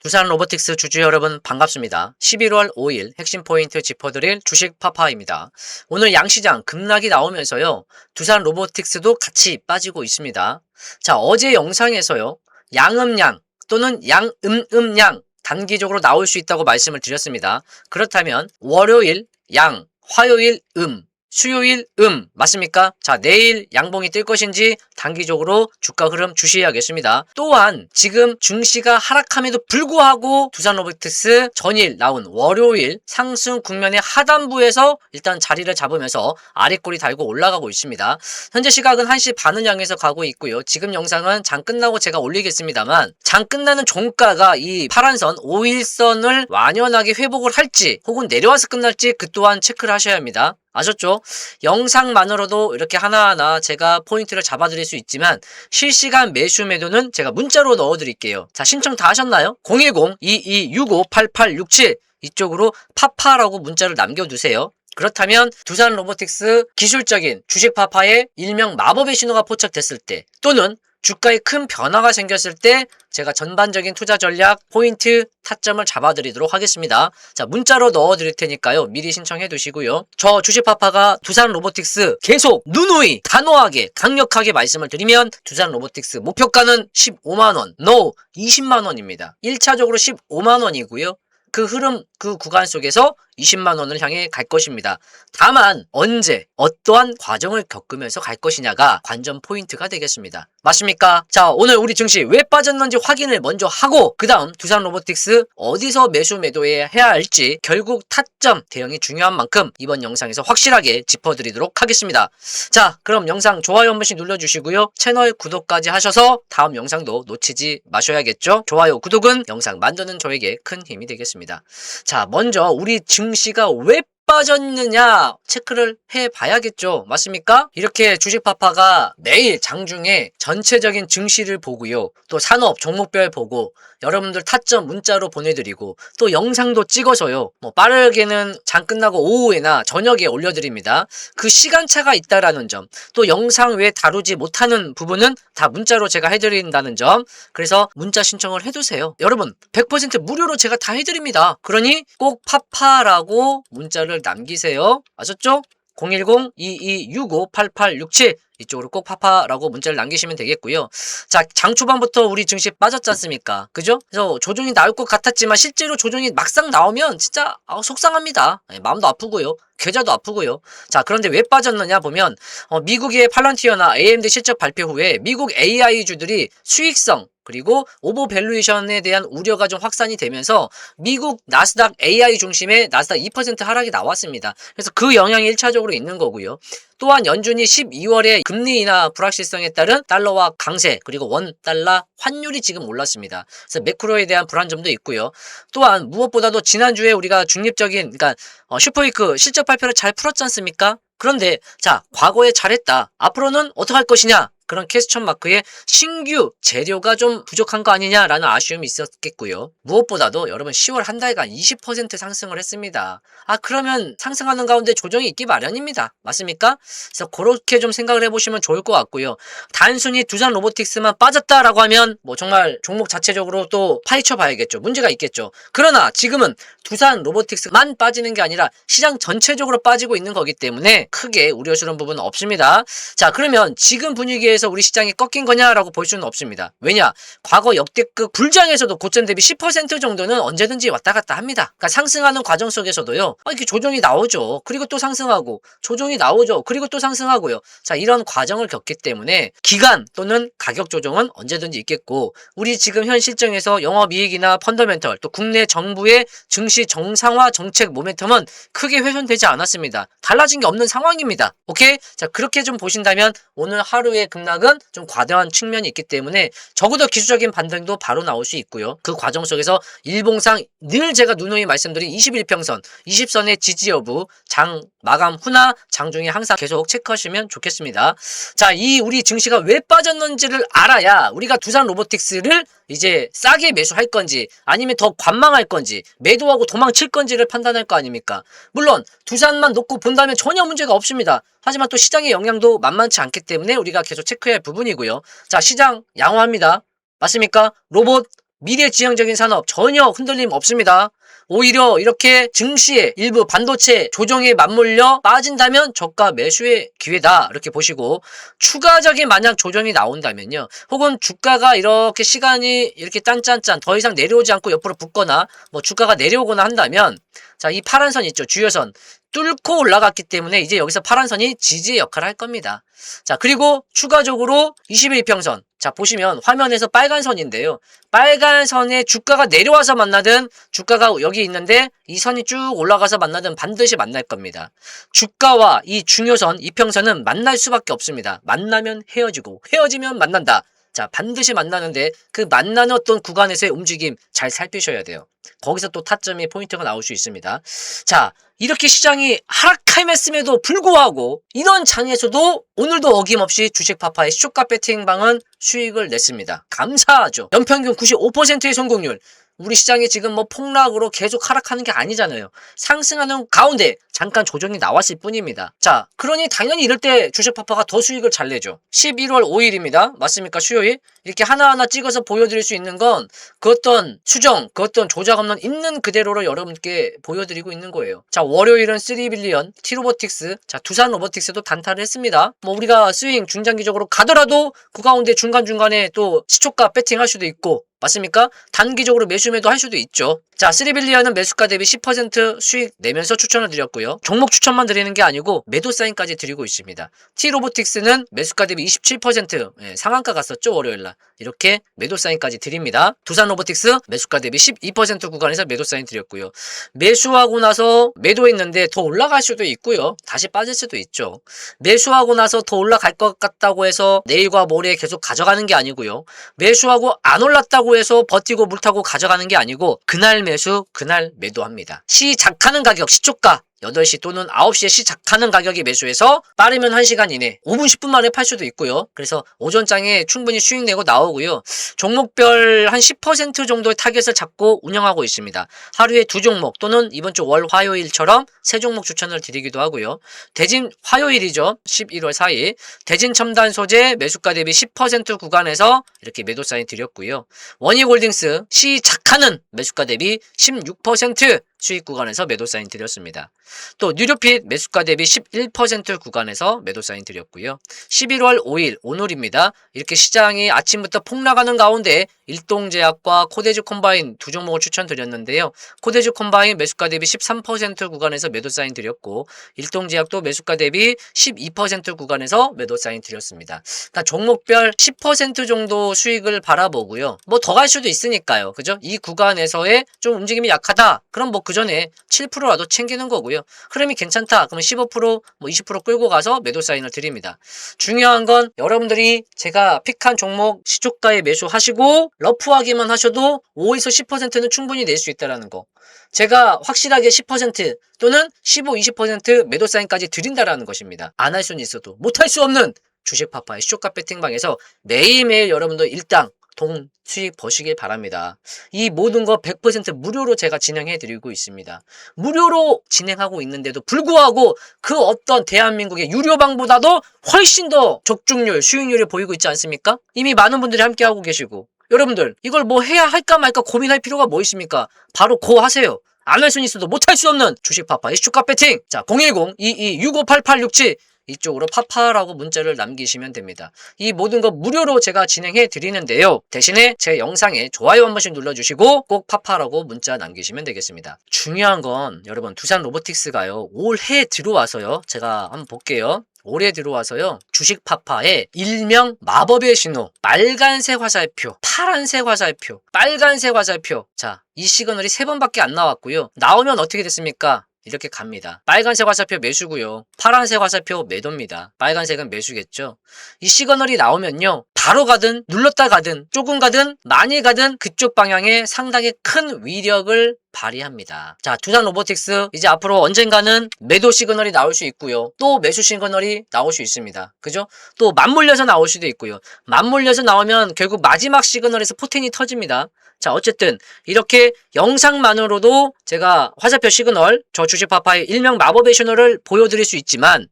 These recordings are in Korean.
두산 로보틱스 주주 여러분 반갑습니다. 11월 5일 핵심 포인트 짚어드릴 주식 파파입니다. 오늘 양시장 급락이 나오면서요. 두산 로보틱스도 같이 빠지고 있습니다. 자, 어제 영상에서요. 양음양 또는 양음음양 단기적으로 나올 수 있다고 말씀을 드렸습니다. 그렇다면 월요일 양, 화요일 음, 수요일 음 맞습니까? 자 내일 양봉이 뜰 것인지 단기적으로 주가 흐름 주시해야겠습니다. 또한 지금 증시가 하락함에도 불구하고 두산 로보틱스 전일 나온 월요일 상승 국면의 하단부에서 일단 자리를 잡으면서 아래꼬리 달고 올라가고 있습니다. 현재 시각은 1시 반을 향해서 가고 있고요. 지금 영상은 장 끝나고 제가 올리겠습니다만 장 끝나는 종가가 이 파란선 5일선을 완연하게 회복을 할지 혹은 내려와서 끝날지 그 또한 체크를 하셔야 합니다. 아셨죠? 영상만으로도 이렇게 하나하나 제가 포인트를 잡아드릴 수 있지만 실시간 매수 매도는 제가 문자로 넣어드릴게요. 자 신청 다 하셨나요? 010-2265-8867 이쪽으로 파파라고 문자를 남겨두세요. 그렇다면 두산 로보틱스 기술적인 주식 파파의 일명 마법의 신호가 포착됐을 때 또는 주가에 큰 변화가 생겼을 때 제가 전반적인 투자 전략, 포인트, 타점을 잡아드리도록 하겠습니다. 자, 문자로 넣어드릴 테니까요. 미리 신청해 두시고요. 저 주식파파가 두산 로보틱스 계속 누누이 단호하게 강력하게 말씀을 드리면 두산 로보틱스 목표가는 15만원, no 20만원입니다. 1차적으로 15만원이고요. 그 흐름, 그 구간 속에서 20만 원을 향해 갈 것입니다. 다만 언제 어떠한 과정을 겪으면서 갈 것이냐가 관전 포인트가 되겠습니다. 맞습니까? 자, 오늘 우리 증시 왜 빠졌는지 확인을 먼저 하고 그 다음 두산 로보틱스 어디서 매수 매도해야 할지 결국 타점 대응이 중요한 만큼 이번 영상에서 확실하게 짚어드리도록 하겠습니다. 자, 그럼 영상 좋아요 한 번씩 눌러주시고요. 채널 구독까지 하셔서 다음 영상도 놓치지 마셔야겠죠? 좋아요, 구독은 영상 만드는 저에게 큰 힘이 되겠습니다. 자, 먼저 우리 증 시가 왜 빠졌느냐 체크를 해 봐야겠죠. 맞습니까? 이렇게 주식파파가 매일 장중에 전체적인 증시를 보고요. 또 산업 종목별 보고 여러분들 타점 문자로 보내드리고 또 영상도 찍어서요. 뭐 빠르게는 장 끝나고 오후에나 저녁에 올려드립니다. 그 시간차가 있다라는 점, 또 영상 외에 다루지 못하는 부분은 다 문자로 제가 해드린다는 점. 그래서 문자 신청을 해두세요. 여러분 100% 무료로 제가 다 해드립니다. 그러니 꼭 파파라고 문자를 남기세요. 아셨죠? 010-2265-8867 이쪽으로 꼭 파파라고 문자를 남기시면 되겠고요. 자, 장 초반부터 우리 증시 빠졌지 않습니까? 그죠? 그래서 조정이 나올 것 같았지만 실제로 조정이 막상 나오면 진짜 아, 속상합니다. 예, 마음도 아프고요. 계좌도 아프고요. 자, 그런데 왜 빠졌느냐 보면 어, 미국의 팔런티어나 AMD 실적 발표 후에 미국 AI주들이 수익성 그리고 오버 밸류에이션에 대한 우려가 좀 확산이 되면서 미국 나스닥 AI 중심의 나스닥 2% 하락이 나왔습니다. 그래서 그 영향이 1차적으로 있는 거고요. 또한 연준이 12월에 금리 인하 불확실성에 따른 달러와 강세 그리고 원 달러 환율이 지금 올랐습니다. 그래서 매크로에 대한 불안점도 있고요. 또한 무엇보다도 지난주에 우리가 중립적인 그러니까 어, 슈퍼위크 실적 발표를 잘 풀었지 않습니까? 그런데 자 과거에 잘했다. 앞으로는 어떻게 할 것이냐? 그런 캐스천 마크에 신규 재료가 좀 부족한 거 아니냐라는 아쉬움이 있었겠고요. 무엇보다도 여러분 10월 한 달간 20% 상승을 했습니다. 아 그러면 상승하는 가운데 조정이 있기 마련입니다. 맞습니까? 그래서 그렇게 좀 생각을 해보시면 좋을 것 같고요. 단순히 두산 로보틱스만 빠졌다라고 하면 뭐 정말 종목 자체적으로 또 파헤쳐 봐야겠죠. 문제가 있겠죠. 그러나 지금은 두산 로보틱스만 빠지는 게 아니라 시장 전체적으로 빠지고 있는 거기 때문에 크게 우려스러운 부분은 없습니다. 자 그러면 지금 분위기에 에서 우리 시장이 꺾인 거냐라고 볼 수는 없습니다. 왜냐? 과거 역대급 불장에서도 고점 대비 10% 정도는 언제든지 왔다 갔다 합니다. 그러니까 상승하는 과정 속에서도요. 아, 이렇게 조정이 나오죠. 그리고 또 상승하고 조정이 나오죠. 그리고 또 상승하고요. 자, 이런 과정을 겪기 때문에 기간 또는 가격 조정은 언제든지 있겠고 우리 지금 현 실정에서 영업 이익이나 펀더멘털 또 국내 정부의 증시 정상화 정책 모멘텀은 크게 훼손되지 않았습니다. 달라진 게 없는 상황입니다. 오케이? 자, 그렇게 좀 보신다면 오늘 하루의 급 낙은 좀 과도한 측면이 있기 때문에 적어도 기술적인 반등도 바로 나올 수 있고요. 그 과정 속에서 일봉상 늘 제가 누누이 말씀드린 21평선, 20선의 지지 여부, 장 마감 후나 장 중에 항상 계속 체크하시면 좋겠습니다. 자, 이 우리 증시가 왜 빠졌는지를 알아야 우리가 두산 로보틱스를 이제 싸게 매수할 건지 아니면 더 관망할 건지 매도하고 도망칠 건지를 판단할 거 아닙니까? 물론 두산만 놓고 본다면 전혀 문제가 없습니다. 하지만 또 시장의 영향도 만만치 않기 때문에 우리가 계속 체크해야 할 부분이고요. 자, 시장 양호합니다. 맞습니까? 로봇 미래지향적인 산업 전혀 흔들림 없습니다. 오히려 이렇게 증시에 일부 반도체 조정에 맞물려 빠진다면 저가 매수의 기회다 이렇게 보시고 추가적인 만약 조정이 나온다면요 혹은 주가가 이렇게 시간이 이렇게 짠짠짠 더 이상 내려오지 않고 옆으로 붙거나 뭐 주가가 내려오거나 한다면 자 이 파란 선 있죠 주요선 뚫고 올라갔기 때문에 이제 여기서 파란 선이 지지의 역할을 할 겁니다. 자, 그리고 추가적으로 21평선. 자, 보시면 화면에서 빨간 선인데요. 빨간 선에 주가가 내려와서 만나든 주가가 여기 있는데 이 선이 쭉 올라가서 만나든 반드시 만날 겁니다. 주가와 이 중요선, 이평선은 만날 수밖에 없습니다. 만나면 헤어지고 헤어지면 만난다. 자, 반드시 만나는데 그 만나는 어떤 구간에서의 움직임 잘 살피셔야 돼요. 거기서 또 타점이 포인트가 나올 수 있습니다. 자, 이렇게 시장이 하락함했음에도 불구하고 이런 장에서도 오늘도 어김없이 주식 파파의 시초가 배팅방은 수익을 냈습니다. 감사하죠. 연평균 95%의 성공률. 우리 시장이 지금 뭐 폭락으로 계속 하락하는 게 아니잖아요. 상승하는 가운데 잠깐 조정이 나왔을 뿐입니다. 자, 그러니 당연히 이럴 때 주식 파파가 더 수익을 잘 내죠. 11월 5일입니다. 맞습니까? 수요일. 이렇게 하나하나 찍어서 보여드릴 수 있는 건 그 어떤 수정, 그 어떤 조작 없는 있는 그대로로 여러분께 보여드리고 있는 거예요. 자, 월요일은 3빌리언, 티로보틱스, 자, 두산 로보틱스도 단타를 했습니다. 뭐 우리가 스윙 중장기적으로 가더라도 그 가운데 중간중간에 또 시초가 배팅 할 수도 있고 맞습니까? 단기적으로 매수 매도 할 수도 있죠. 자, 3빌리언은 매수가 대비 10% 수익 내면서 추천을 드렸고요. 종목 추천만 드리는 게 아니고 매도 사인까지 드리고 있습니다. T로보틱스는 매수가 대비 27% 예, 상한가 갔었죠, 월요일 날. 이렇게 매도 사인까지 드립니다. 두산 로보틱스 매수가 대비 12% 구간에서 매도 사인 드렸고요. 매수하고 나서 매도했는데 더 올라갈 수도 있고요. 다시 빠질 수도 있죠. 매수하고 나서 더 올라갈 것 같다고 해서 내일과 모레 계속 가져가는 게 아니고요. 매수하고 안 올랐다고 해서 버티고 물타고 가져가는 게 아니고 그날 매수 그날 매도합니다. 시 작하는 가격 시초가 8시 또는 9시에 시작하는 가격이 매수해서 빠르면 1시간 이내 5분 10분 만에 팔 수도 있고요. 그래서 오전장에 충분히 수익 내고 나오고요. 종목별 한 10% 정도의 타겟을 잡고 운영하고 있습니다. 하루에 두 종목 또는 이번 주 월 화요일처럼 세 종목 추천을 드리기도 하고요. 대진 화요일이죠. 11월 4일 대진 첨단 소재 매수가 대비 10% 구간에서 이렇게 매도 사인 드렸고요. 원희골딩스 시작하는 매수가 대비 16% 수익 구간에서 매도 사인 드렸습니다. 또 뉴료핏 매수가 대비 11% 구간에서 매도 사인 드렸고요. 11월 5일 오늘입니다. 이렇게 시장이 아침부터 폭락하는 가운데 일동제약과 코데즈 콤바인 두 종목을 추천드렸는데요. 코데즈 콤바인 매수가 대비 13% 구간에서 매도 사인 드렸고 일동제약도 매수가 대비 12% 구간에서 매도 사인 드렸습니다. 그러니까 종목별 10% 정도 수익을 바라보고요. 뭐 더 갈 수도 있으니까요. 그죠? 이 구간에서의 좀 움직임이 약하다. 그럼 뭐그 전에 7%라도 챙기는 거고요. 흐름이 괜찮다. 그러면 15%, 뭐 20% 끌고 가서 매도 사인을 드립니다. 중요한 건 여러분들이 제가 픽한 종목 시초가에 매수하시고 러프하기만 하셔도 5에서 10%는 충분히 낼 수 있다라는 거. 제가 확실하게 10% 또는 15, 20% 매도 사인까지 드린다라는 것입니다. 안 할 수는 있어도 못 할 수 없는 주식 파파의 시초가 배팅방에서 매일매일 여러분들 일당 동 수익 버시길 바랍니다. 이 모든 거 100% 무료로 제가 진행해 드리고 있습니다. 무료로 진행하고 있는데도 불구하고 그 어떤 대한민국의 유료방보다도 훨씬 더 적중률, 수익률이 보이고 있지 않습니까? 이미 많은 분들이 함께 하고 계시고 여러분들 이걸 뭐 해야 할까 말까 고민할 필요가 뭐 있습니까? 바로 고 하세요. 안 할 수는 있어도 못 할 수 없는 주식 파파 이슈카 배팅 자 010-22658867 이쪽으로 파파라고 문자를 남기시면 됩니다. 이 모든 거 무료로 제가 진행해 드리는데요. 대신에 제 영상에 좋아요 한 번씩 눌러주시고 꼭 파파라고 문자 남기시면 되겠습니다. 중요한 건 여러분 두산 로보틱스가요. 올해 들어와서요. 제가 한번 볼게요. 올해 들어와서요 주식 파파에 일명 마법의 신호 빨간색 화살표 파란색 화살표 빨간색 화살표 자 이 시그널이 세 번밖에 안 나왔고요 나오면 어떻게 됐습니까 이렇게 갑니다. 빨간색 화살표 매수고요. 파란색 화살표 매도입니다. 빨간색은 매수겠죠. 이 시그널이 나오면요. 바로 가든 눌렀다 가든 조금 가든 많이 가든 그쪽 방향에 상당히 큰 위력을 발휘합니다. 자, 두산 로보틱스 이제 앞으로 언젠가는 매도 시그널이 나올 수 있고요. 또 매수 시그널이 나올 수 있습니다. 그죠? 또 맞물려서 나올 수도 있고요. 맞물려서 나오면 결국 마지막 시그널에서 포텐이 터집니다. 자, 어쨌든 이렇게 영상만으로도 제가 화살표 시그널, 저 주식파파의 일명 마법의 신호를 보여드릴 수 있지만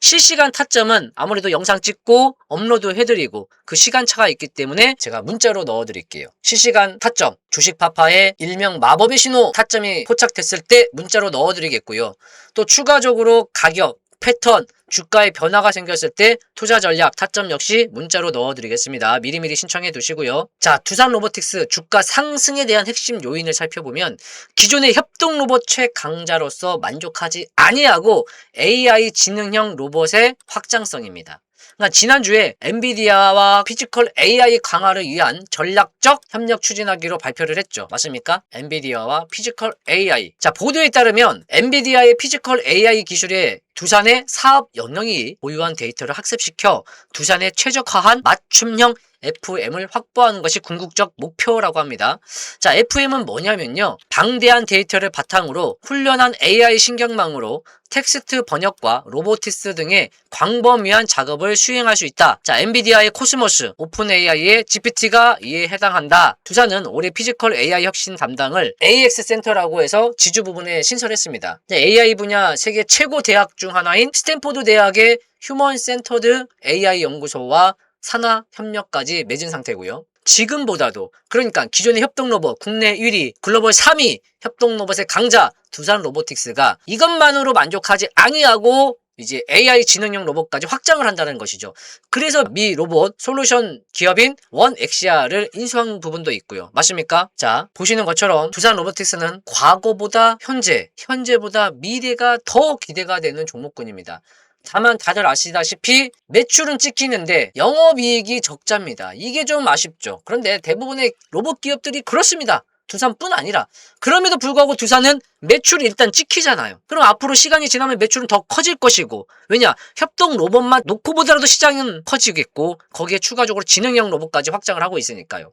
실시간 타점은 아무래도 영상 찍고 업로드 해드리고 그 시간차가 있기 때문에 제가 문자로 넣어드릴게요. 실시간 타점, 주식파파의 일명 마법의 신호 타점이 포착됐을 때 문자로 넣어드리겠고요. 또 추가적으로 가격, 패턴, 주가의 변화가 생겼을 때 투자 전략 타점 역시 문자로 넣어드리겠습니다. 미리미리 신청해 두시고요. 자, 두산 로보틱스 주가 상승에 대한 핵심 요인을 살펴보면 기존의 협동 로봇 최강자로서 만족하지 아니하고 AI 지능형 로봇의 확장성입니다. 그러니까 지난주에 엔비디아와 피지컬 AI 강화를 위한 전략적 협력 추진하기로 발표를 했죠. 맞습니까? 엔비디아와 피지컬 AI. 자, 보도에 따르면 엔비디아의 피지컬 AI 기술에 두산의 사업 연령이 보유한 데이터를 학습시켜 두산에 최적화한 맞춤형 FM을 확보하는 것이 궁극적 목표라고 합니다. 자, FM은 뭐냐면요. 방대한 데이터를 바탕으로 훈련한 AI 신경망으로 텍스트 번역과 로보티스 등의 광범위한 작업을 수행할 수 있다. 자, 엔비디아의 코스모스, 오픈 AI의 GPT가 이에 해당한다. 두산은 올해 피지컬 AI 혁신 담당을 AX 센터라고 해서 지주 부분에 신설했습니다. AI 분야 세계 최고 대학 중 하나인 스탠포드 대학의 휴먼 센터드 AI 연구소와 산하 협력까지 맺은 상태고요. 지금보다도 그러니까 기존의 협동 로봇 국내 1위, 글로벌 3위 협동 로봇의 강자 두산 로보틱스가 이것만으로 만족하지 아니하고 이제 AI 지능형 로봇까지 확장을 한다는 것이죠. 그래서 미 로봇 솔루션 기업인 원 엑시아를 인수한 부분도 있고요. 맞습니까? 자, 보시는 것처럼 두산 로보틱스는 과거보다 현재, 현재보다 미래가 더 기대가 되는 종목군입니다. 다만 다들 아시다시피 매출은 찍히는데 영업이익이 적자입니다. 이게 좀 아쉽죠. 그런데 대부분의 로봇 기업들이 그렇습니다. 두산뿐 아니라 그럼에도 불구하고 두산은 매출이 일단 찍히잖아요. 그럼 앞으로 시간이 지나면 매출은 더 커질 것이고 왜냐 협동 로봇만 놓고 보더라도 시장은 커지겠고 거기에 추가적으로 지능형 로봇까지 확장을 하고 있으니까요.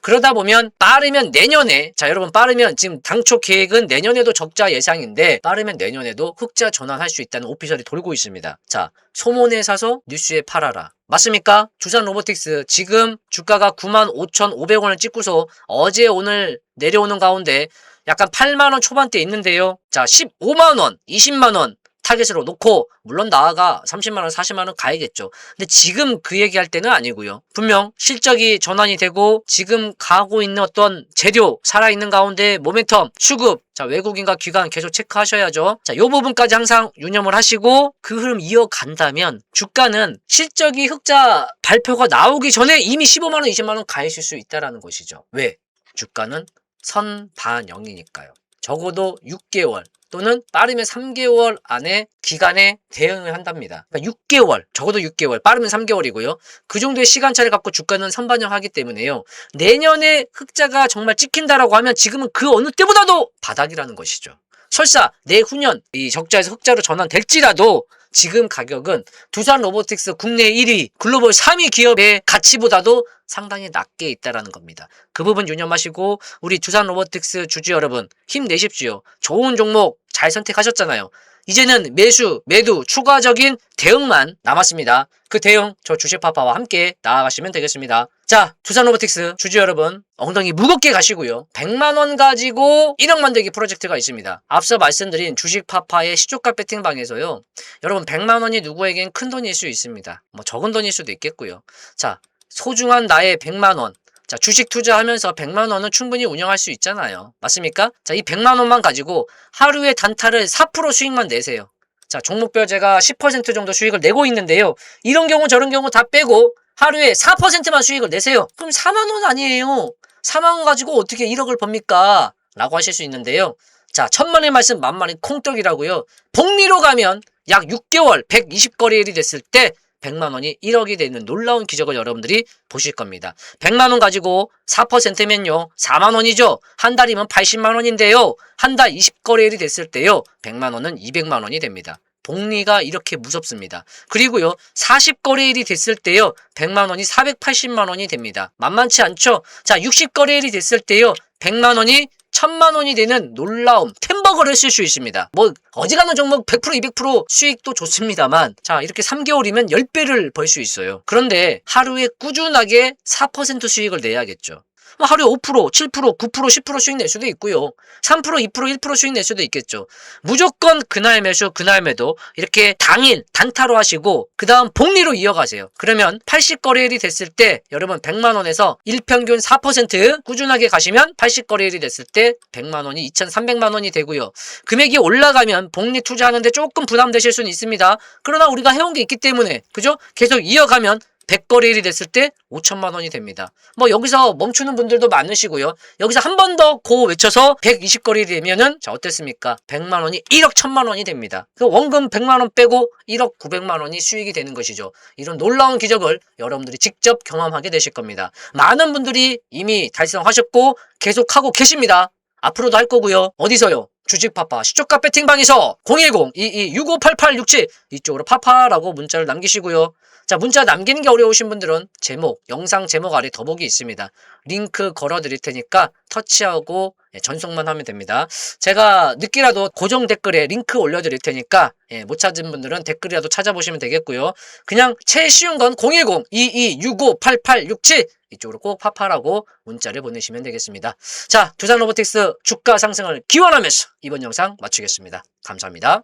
그러다 보면 빠르면 내년에 자 여러분 빠르면 지금 당초 계획은 내년에도 적자 예상인데 빠르면 내년에도 흑자 전환할 수 있다는 오피셜이 돌고 있습니다. 자 소문에 사서 뉴스에 팔아라. 맞습니까? 두산 로보틱스 지금 주가가 95,500원을 찍고서 어제 오늘 내려오는 가운데 약간 8만원 초반대 있는데요. 자, 15만원, 20만원 타겟으로 놓고 물론 나아가 30만원, 40만원 가야겠죠. 근데 지금 그 얘기할 때는 아니고요. 분명 실적이 전환이 되고 지금 가고 있는 어떤 재료 살아있는 가운데 모멘텀, 수급 자, 외국인과 기관 계속 체크하셔야죠. 자, 요 부분까지 항상 유념을 하시고 그 흐름 이어간다면 주가는 실적이 흑자 발표가 나오기 전에 이미 15만원, 20만원 가 있을 수 있다라는 것이죠. 왜? 주가는 선반영이니까요. 적어도 6개월 또는 빠르면 3개월 안에 기간에 대응을 한답니다. 그러니까 6개월, 적어도 6개월, 빠르면 3개월이고요. 그 정도의 시간차를 갖고 주가는 선반영하기 때문에요. 내년에 흑자가 정말 찍힌다라고 하면 지금은 그 어느 때보다도 바닥이라는 것이죠. 설사 내후년 이 적자에서 흑자로 전환될지라도 지금 가격은 두산 로보틱스 국내 1위, 글로벌 3위 기업의 가치보다도 상당히 낮게 있다라는 겁니다. 그 부분 유념하시고 우리 두산 로보틱스 주주 여러분 힘내십시오. 좋은 종목 잘 선택하셨잖아요. 이제는 매수, 매도, 추가적인 대응만 남았습니다. 그 대응 저 주식파파와 함께 나아가시면 되겠습니다. 자, 두산 로보틱스 주주 여러분 엉덩이 무겁게 가시고요. 100만원 가지고 1억 만들기 프로젝트가 있습니다. 앞서 말씀드린 주식파파의 시초가 배팅방에서요. 여러분 100만원이 누구에겐 큰 돈일 수 있습니다. 뭐 적은 돈일 수도 있겠고요. 자, 소중한 나의 100만원 자, 주식 투자하면서 100만 원은 충분히 운영할 수 있잖아요. 맞습니까? 자, 이 100만 원만 가지고 하루에 단타를 4% 수익만 내세요. 자, 종목별 제가 10% 정도 수익을 내고 있는데요. 이런 경우 저런 경우 다 빼고 하루에 4%만 수익을 내세요. 그럼 4만 원 아니에요. 4만 원 가지고 어떻게 1억을 법니까? 라고 하실 수 있는데요. 자, 천만의 말씀 만만의 콩떡이라고요. 복리로 가면 약 6개월 120거래일이 됐을 때 100만 원이 1억이 되는 놀라운 기적을 여러분들이 보실 겁니다. 100만 원 가지고 4%면요. 4만 원이죠. 한 달이면 80만 원인데요. 한 달 20거래일이 됐을 때요. 100만 원은 200만 원이 됩니다. 복리가 이렇게 무섭습니다. 그리고요, 40거래일이 됐을 때요, 100만 원이 480만 원이 됩니다. 만만치 않죠? 자, 60거래일이 됐을 때요, 100만 원이 천만 원이 되는 놀라움 템버거를 쓸 수 있습니다. 뭐 어지간한 종목 100% 200% 수익도 좋습니다만 자 이렇게 3개월이면 10배를 벌 수 있어요. 그런데 하루에 꾸준하게 4% 수익을 내야겠죠. 뭐 하루에 5%, 7%, 9%, 10% 수익 낼 수도 있고요. 3%, 2%, 1% 수익 낼 수도 있겠죠. 무조건 그날 매수, 그날 매도 이렇게 당일 단타로 하시고 그 다음 복리로 이어가세요. 그러면 80거래일이 됐을 때 여러분 100만 원에서 일평균 4% 꾸준하게 가시면 80거래일이 됐을 때 100만 원이 2,300만 원이 되고요. 금액이 올라가면 복리 투자하는데 조금 부담되실 수는 있습니다. 그러나 우리가 해온 게 있기 때문에 그죠? 계속 이어가면 100거래일이 됐을 때 5천만 원이 됩니다. 뭐 여기서 멈추는 분들도 많으시고요. 여기서 한 번 더 고 외쳐서 120거래일이 되면은 자 어땠습니까? 100만 원이 1억 1000만 원이 됩니다. 그 원금 100만 원 빼고 1억 900만 원이 수익이 되는 것이죠. 이런 놀라운 기적을 여러분들이 직접 경험하게 되실 겁니다. 많은 분들이 이미 달성하셨고 계속하고 계십니다. 앞으로도 할 거고요. 어디서요? 주식파파 시초가 배팅방에서 010-22-658867 이쪽으로 파파라고 문자를 남기시고요. 자, 문자 남기는 게 어려우신 분들은 제목, 영상 제목 아래 더보기 있습니다. 링크 걸어 드릴 테니까 터치하고 예, 전송만 하면 됩니다. 제가 늦게라도 고정 댓글에 링크 올려 드릴 테니까 예, 못 찾은 분들은 댓글이라도 찾아보시면 되겠고요. 그냥 제일 쉬운 건 010-2265-8867 이쪽으로 꼭 파파라고 문자를 보내시면 되겠습니다. 자, 두산 로보틱스 주가 상승을 기원하면서 이번 영상 마치겠습니다. 감사합니다.